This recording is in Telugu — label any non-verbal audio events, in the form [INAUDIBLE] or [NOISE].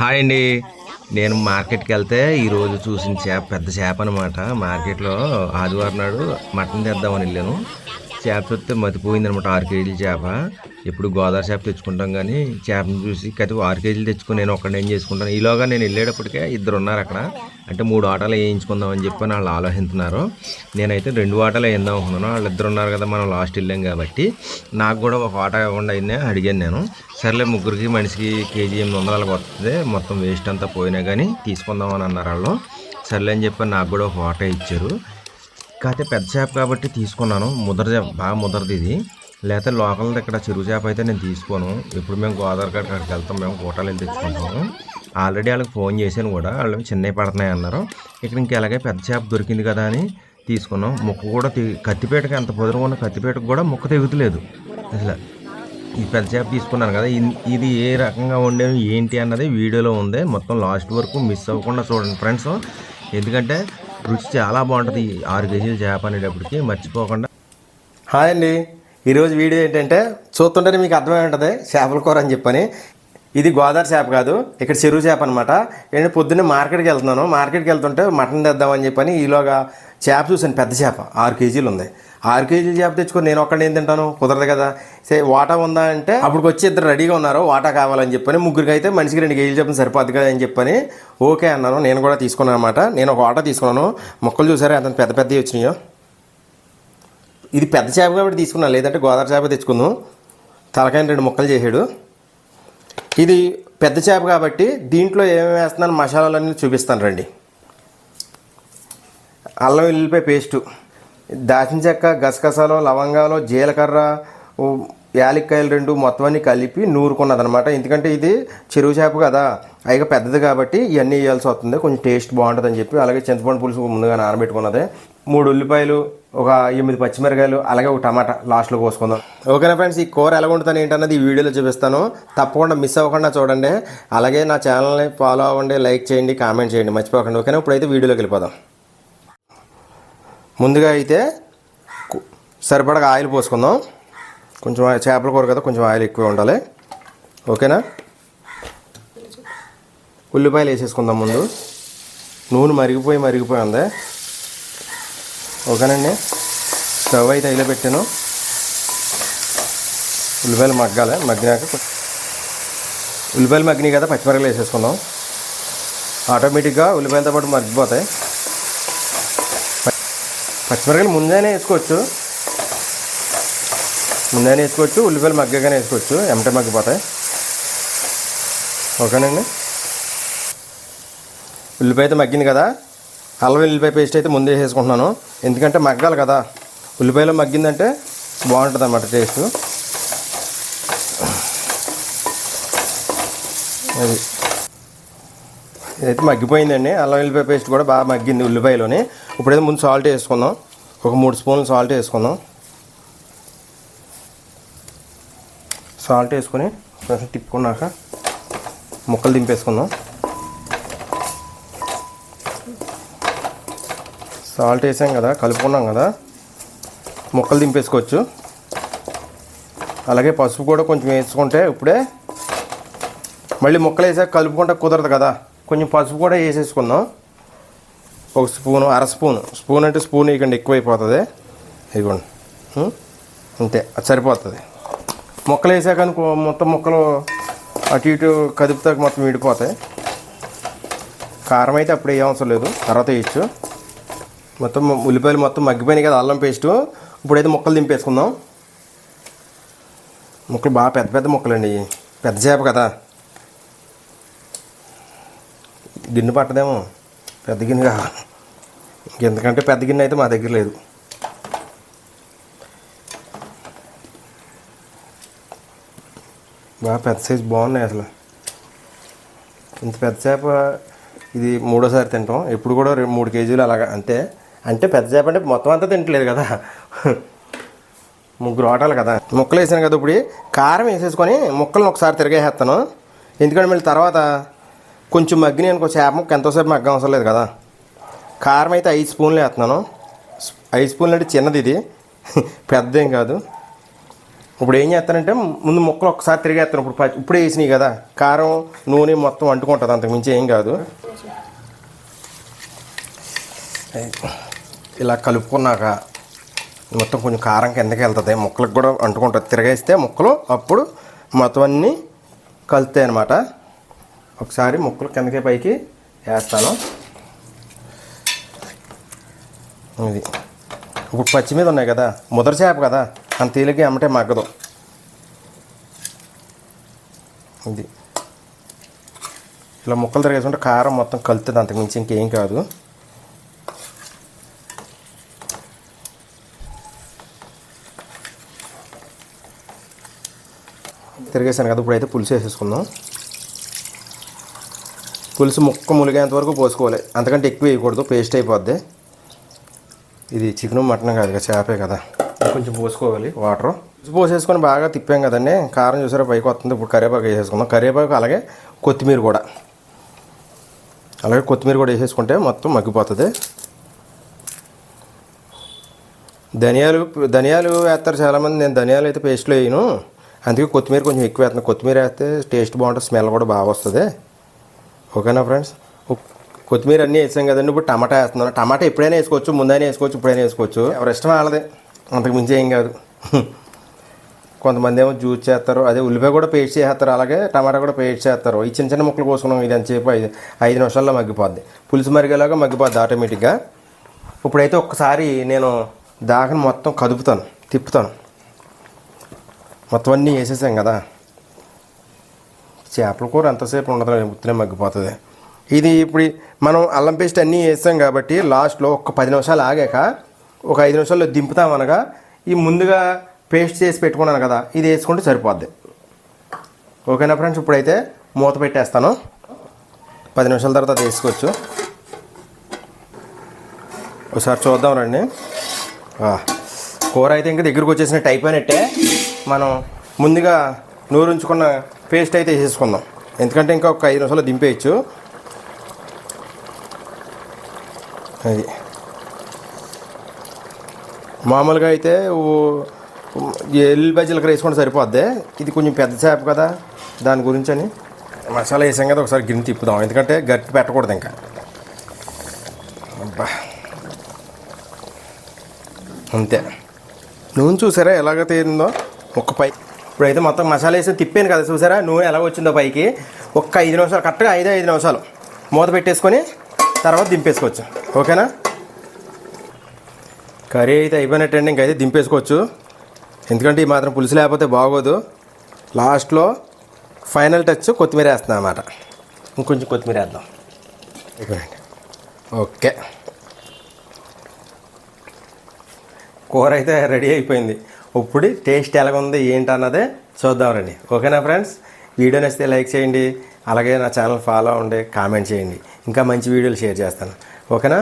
హాయ్ అండి. నేను మార్కెట్కి వెళ్తే ఈరోజు చూసిన చేప పెద్ద చేప అనమాట మార్కెట్లో ఆదివారం నాడు మటన్ తెద్దామని వెళ్ళాను. చేప చూస్తే మతిపోయింది అనమాట ఆరు కేజీల చేప. ఎప్పుడు గోదావరి చేప తెచ్చుకుంటాం కానీ చేపను చూసి కతి ఆరు కేజీలు తెచ్చుకుని నేను ఒక్కడిని ఏం చేసుకుంటాను. ఈలోగా నేను వెళ్ళేటప్పటికే ఇద్దరు ఉన్నారు అక్కడ. అంటే మూడు ఆటలు వేయించుకుందాం అని చెప్పి వాళ్ళు ఆలోచిస్తున్నారు. నేనైతే రెండు ఆటలు వేయిందాం అనుకున్నాను వాళ్ళు ఇద్దరు ఉన్నారు కదా మనం లాస్ట్ వెళ్ళాం కాబట్టి. నాకు కూడా ఒక ఆట ఇవ్వండి అయినా అడిగాను నేను. సర్లే ముగ్గురికి మనిషికి కేజీ ఎనిమిది వందలకు వస్తుంది. మొత్తం వేస్ట్ అంతా పోయినా కానీ తీసుకుందాం అని అన్నారు వాళ్ళు. సర్లే అని చెప్పి నాకు కూడా ఒక ఆట ఇచ్చారు. కాకపోతే పెద్ద చేప కాబట్టి తీసుకున్నాను. ముద్ర చేప బాగా ముదరది ఇది. లేకపోతే లోకల్ ఇక్కడ చెరువు చేప అయితే నేను తీసుకోను. ఇప్పుడు మేము గోదావరి కాడ అక్కడికి వెళ్తాం. మేము కోటాలు వెళ్ళి తెచ్చుకుంటాము. ఆల్రెడీ వాళ్ళకి ఫోన్ చేశాను కూడా. వాళ్ళు చిన్నవి పడుతున్నాయి అన్నారు. ఇక్కడ ఇంకెలాగే పెద్ద చేప దొరికింది కదా అని తీసుకున్నాం. ముక్క కూడా కత్తిపేటకి అంత పొదరు ఉన్న కత్తిపేటకు కూడా ముక్క తెగుతలేదు. అసలు ఈ పెద్ద చేప తీసుకున్నాను కదా. ఇన్- ఇది ఏ రకంగా వండాను ఏంటి అన్నది వీడియోలో ఉంది. మొత్తం లాస్ట్ వరకు మిస్ అవ్వకుండా చూడండి ఫ్రెండ్స్. ఎందుకంటే రుచి చాలా బాగుంటుంది. ఈ ఆరు కేజీల చేప అనేటప్పటికి మర్చిపోకుండా. హాయ్ అండి. ఈరోజు వీడియో ఏంటంటే చూస్తుంటేనే మీకు అర్థమై ఉంటుంది చేపల కూర అని చెప్పని. ఇది గోదావరి చేప కాదు ఇక్కడ చెరువు చేప అనమాట నేను పొద్దున్నే మార్కెట్కి వెళ్తున్నాను. మార్కెట్కి వెళ్తుంటే మటన్ తెద్దామని చెప్పని ఈలోగా చేప చూసాను పెద్ద చేప. ఆరు కేజీలు ఉంది. ఆరు కేజీలు చేప తెచ్చుకొని నేను ఒక్కడే ఏం తింటాను? కుదరదు కదా. సే వాటా ఉందా అంటే అప్పుడు వచ్చి ఇద్దరు రెడీగా ఉన్నారు. వాటా కావాలని చెప్పని ముగ్గురికి అయితే మనిషికి రెండు కేజీలు చెప్పిన సరిపోద్ది కదా అని చెప్పని ఓకే అన్నాను. నేను కూడా తీసుకున్నాను అనమాట నేను ఒక వాటా తీసుకున్నాను. మొక్కలు చూసారా? అతను పెద్ద పెద్దవి వచ్చినాయో. ఇది పెద్ద చేప కాబట్టి తీసుకున్నాను లేదంటే గోదావరి చేప తెచ్చుకుందాం. తలకాయని రెండు ముక్కలు చేసాడు ఇది పెద్ద చేప కాబట్టి దీంట్లో ఏమేమి వేస్తున్నాను? మసాలాలన్నీ చూపిస్తాను రండి. అల్లం వెల్లుల్లిపాయ పేస్టు. దాచిన చెక్క గసగసాలు లవంగాలు జీలకర్ర యాలిక్కాయలు యాలక్కాయలు రెండు మొత్తం అన్ని కలిపి నూరుకున్నదనమాట ఎందుకంటే ఇది చెరువు చేప కదా అయిగా పెద్దది కాబట్టి ఇవన్నీ వేయాల్సి వస్తుంది. కొంచెం టేస్ట్ బాగుంటుంది అని చెప్పి అలాగే చింతపండు పులుసు ముందుగా నానబెట్టుకున్నది మూడు ఉల్లిపాయలు ఒక ఎనిమిది పచ్చిమిరకాయలు అలాగే ఒక టమాటా లాస్ట్లో కోసుకుందాం. ఓకేనా ఫ్రెండ్స్ ఈ కూర ఎలా ఉంటుంది ఏంటన్నది ఈ వీడియోలో చూపిస్తాను. తప్పకుండా మిస్ అవ్వకుండా చూడండి. అలాగే నా ఛానల్ని ఫాలో అవ్వండి లైక్ చేయండి కామెంట్ చేయండి. మర్చిపోకండి. ఓకేనా? ఇప్పుడైతే వీడియోలోకి వెళ్ళిపోదాం. ముందుగా అయితే సరిపడగా ఆయిల్ పోసుకుందాం. కొంచెం చేపల కూర కదా కొంచెం ఆయిల్ ఎక్కువ ఉండాలి. ఓకేనా? ఉల్లిపాయలు వేసేసుకుందాం ముందు. నూనె మరిగిపోయి మరిగిపోయి ఉంది ఓకేనండి? స్టవ్ అయితే అయిలో పెట్టాను. ఉల్లిపాయలు మగ్గాలి. మగ్గినాక ఉల్లిపాయలు మగ్గినాయి కదా పచ్చిమిరపకాయలు వేసేసుకుందాం. ఆటోమేటిక్గా ఉల్లిపాయలతో పాటు మగ్గిపోతాయి. పచ్చిమిరపకాయలు ముందేనే వేసుకోవచ్చు. ముందేనే వేసుకోవచ్చు ఉల్లిపాయలు మగ్గగానే వేసుకోవచ్చు ఎమటే మగ్గిపోతాయి. ఓకేనండి? ఉల్లిపాయ అయితే మగ్గింది కదా. అల్లం ఉల్లిపాయ పేస్ట్ అయితే ముందే వేసుకుంటున్నాను ఎందుకంటే మగ్గాలి కదా. ఉల్లిపాయలో మగ్గిందంటే బాగుంటుంది అన్నమాట టేస్ట్. అది. ఇదైతే మగ్గిపోయిందండి. అల్లం వెల్లిపాయ పేస్ట్ కూడా బాగా మగ్గింది ఉల్లిపాయలోని. ఇప్పుడైతే ముందు సాల్ట్ వేసుకుందాం. ఒక మూడు స్పూన్లు సాల్ట్ వేసుకుందాం. సాల్ట్ వేసుకొని కొంచెం తిప్పుకున్నాక ముక్కలు దింపేసుకుందాం. సాల్ట్ వేసాం కదా కలుపుకున్నాం కదా ముక్కలు దింపేసుకోవచ్చు. అలాగే పసుపు కూడా కొంచెం వేసుకుంటే ఇప్పుడే మళ్ళీ ముక్కలు వేసాక కలుపుకుంటే కుదరదు కదా. కొంచెం పసుపు కూడా వేసేసుకుందాం. ఒక స్పూను అర స్పూన్. స్పూన్ అంటే స్పూన్ ఇవ్వకండి ఎక్కువైపోతుంది. ఇదిగోండి. అంతే అది సరిపోతుంది. ముక్కలు వేసాక అనుకో మొత్తం ముక్కలు అటు ఇటు కదుపుతాక మొత్తం విడిపోతాయి. కారం అయితే అప్పుడు ఏ అవసరం లేదు తర్వాత వేయచ్చు. మొత్తం ఉల్లిపాయలు మొత్తం మగ్గిపోయినాయి కదా అల్లం పేస్టు. ఇప్పుడైతే ముక్కలు దింపేసుకుందాం. ముక్కలు బాగా పెద్ద పెద్ద ముక్కలండి అండి పెద్ద చేప కదా. గిన్నె పట్టదేమో. పెద్ద గిన్నె కావాలి ఇంకెందుకంటే పెద్ద గిన్నె అయితే మా దగ్గర లేదు. బాగా పెద్ద సైజు బాగున్నాయి అసలు. ఇంత పెద్ద చేప ఇది మూడోసారి తింటాం. ఎప్పుడు కూడా రెండు మూడు కేజీలు అలాగా. అంతే అంటే పెద్ద చేప అంటే మొత్తం అంతా తింటలేదు కదా. ముగ్గురు ఆటాలు కదా. ముక్కలు వేసాను కదా ఇప్పుడు. కారం వేసేసుకొని ముక్కలను ఒకసారి తిరగేసేస్తాను. ఎందుకంటే మళ్ళీ తర్వాత కొంచెం మగ్గిన అనుకో చేప ముక్క ఎంతోసేపు మగ్గ అవసరం లేదు కదా. కారం అయితే ఐదు స్పూన్లు వేస్తున్నాను. ఐదు స్పూన్లు అంటే చిన్నది ఇది. [LAUGHS] పెద్దదేం కాదు. ఇప్పుడు ఏం చేస్తానంటే ముందు ముక్కలు ఒక్కసారి తిరిగేస్తాను. ఇప్పుడు ఇప్పుడే వేసినాయి కదా. కారం నూనె మొత్తం అంటుకుంటుంది అంతకు మించి ఏం కాదు. ఇలా కలుపుకున్నాక మొత్తం కొంచెం కారం కిందకి వెళ్తుంది. ముక్కలకు కూడా అంటుకుంటుంది. తిరగేస్తే ముక్కలు అప్పుడు మొత్తం అన్నీ కలుతాయి అన్నమాట. ఒకసారి ముక్కలు కిందకి పైకి వేస్తాను. ఇది. ఇప్పుడు పచ్చి మీద ఉన్నాయి కదా ముదర చేప కదా అంత తేలిగ్గా అమ్మటే మగ్గదు. ఇది. ఇలా ముక్కలు తిరిగేసుకుంటే కారం మొత్తం కలుతుంది అంతకు మించి ఇంకేం కాదు. తిరిగేసాను కదా ఇప్పుడైతే పులుసు వేసేసుకుందాం. పులుసు ముక్క ములిగేంత వరకు పోసుకోవాలి. అంతకంటే ఎక్కువ వేయకూడదు. పేస్ట్ అయిపోద్ది. ఇది చికెన్ మటన్ కాదు కదా చేపే కదా. కొంచెం పోసుకోవాలి వాటర్. పోసేసుకొని బాగా తిప్పాం కదండి. కారం చూసారా పైకి వస్తుంది. ఇప్పుడు కరివేపాకు వేసేసుకుందాం. కరివేపాకు అలాగే కొత్తిమీర కూడా. అలాగే కొత్తిమీర కూడా వేసేసుకుంటే మొత్తం మగ్గిపోతుంది. ధనియాలు ధనియాలు వేస్తారు చాలామంది. నేను ధనియాలు అయితే పేస్ట్లో వేయను. అందుకే కొత్తిమీర కొంచెం ఎక్కువ వేస్తాను కొత్తిమీర వేస్తే టేస్ట్ బాగుంటుంది స్మెల్ కూడా బాగా వస్తుంది. ఓకేనా ఫ్రెండ్స్? కొత్తిమీర అన్నీ వేసాం కదండి ఇప్పుడు టమాటా వేస్తున్నాను టమాటా ఎప్పుడైనా వేసుకోవచ్చు ముందైనా వేసుకోవచ్చు ఇప్పుడైనా వేసుకోవచ్చు. ఎవరి ఇష్టం వాళ్ళదే. అంతకు మించి ఏం కాదు. కొంతమంది ఏమో జ్యూస్ చేస్తారు అదే ఉల్లిపాయ కూడా పేస్ట్ చేస్తారు అలాగే టమాటా కూడా పేస్ట్ చేస్తారు. ఈ చిన్న చిన్న ముక్కలు కోసుకున్నాం ఇది ఎంతసేపు ఐదు ఐదు నిమిషాల్లో మగ్గిపోద్ది. పులుసు మరిగేలాగా మగ్గిపోద్ది ఆటోమేటిక్గా. ఇప్పుడైతే ఒక్కసారి నేను దాకని మొత్తం కదుపుతాను తిప్పుతాను. మొత్తం అన్నీ వేసేసాం కదా. చేపల కూర ఎంతసేపు ఉండదు ఉత్తినే మగ్గిపోతుంది. ఇది ఇప్పుడు మనం అల్లం పేస్ట్ అన్నీ వేస్తాం కాబట్టి లాస్ట్లో ఒక పది నిమిషాలు ఆగాక ఒక ఐదు నిమిషాల్లో దింపుతాం అనగా ఈ ముందుగా పేస్ట్ చేసి పెట్టుకున్నాను కదా ఇది వేసుకుంటే సరిపోద్ది. ఓకేనా ఫ్రెండ్స్? ఇప్పుడైతే మూత పెట్టేస్తాను. పది నిమిషాల తర్వాత వేసుకోవచ్చు. ఒకసారి చూద్దాం రండి. కూర అయితే ఇంకా దగ్గరికి వచ్చేసినట్టు అయిపోయినట్టే మనం ముందుగా నూరుంచుకున్న పేస్ట్ అయితే వేసేసుకుందాం ఎందుకంటే ఇంకా ఒక ఐదు నిమిషాలు దింపేయచ్చు. అది. మామూలుగా అయితే ఓ- ఎల్లుల్లిపాయ వేసుకుంటే సరిపోద్ది. ఇది కొంచెం పెద్ద చేప కదా దాని గురించి అని మసాలా వేసాం కదా ఒకసారి గిన్నె తిప్పుదాం. ఎందుకంటే గట్టి పెట్టకూడదు ఇంకా. అబ్బా. అంతే. నూనె చూసారా ఎలాగ తేరిందో ఒక్క పై. ఇప్పుడైతే మొత్తం మసాలా వేసి తిప్పాను కదా చూసారా? నూనె ఎలా వచ్చిందో పైకి. ఒక్క ఐదు నిమిషాలు కరెక్ట్గా ఐదు ఐదు నిమిషాలు. మూత పెట్టేసుకొని తర్వాత దింపేసుకోవచ్చు. ఓకేనా? కర్రీ అయితే అయిపోయినట్టండి ఇంకైతే దింపేసుకోవచ్చు. ఎందుకంటే ఈ మాత్రం పులుసు లేకపోతే బాగోదు. లాస్ట్లో ఫైనల్ టచ్ కొత్తిమీర వేస్తున్నాం అన్నమాట. ఇంకొంచెం కొత్తిమీర వేద్దాం. అయిపోయినండి ఓకే. కూర అయితే రెడీ అయిపోయింది. ఇప్పుడు టేస్ట్ ఎలాగుంది ఏంటి అన్నదే చూద్దామండి ఓకేనా ఫ్రెండ్స్? వీడియో నచ్చితే లైక్ చేయండి అలాగే నా ఛానల్ ఫాలో అవ్వండి కామెంట్ చేయండి. ఇంకా మంచి వీడియోలు షేర్ చేస్తాను. ఓకేనా?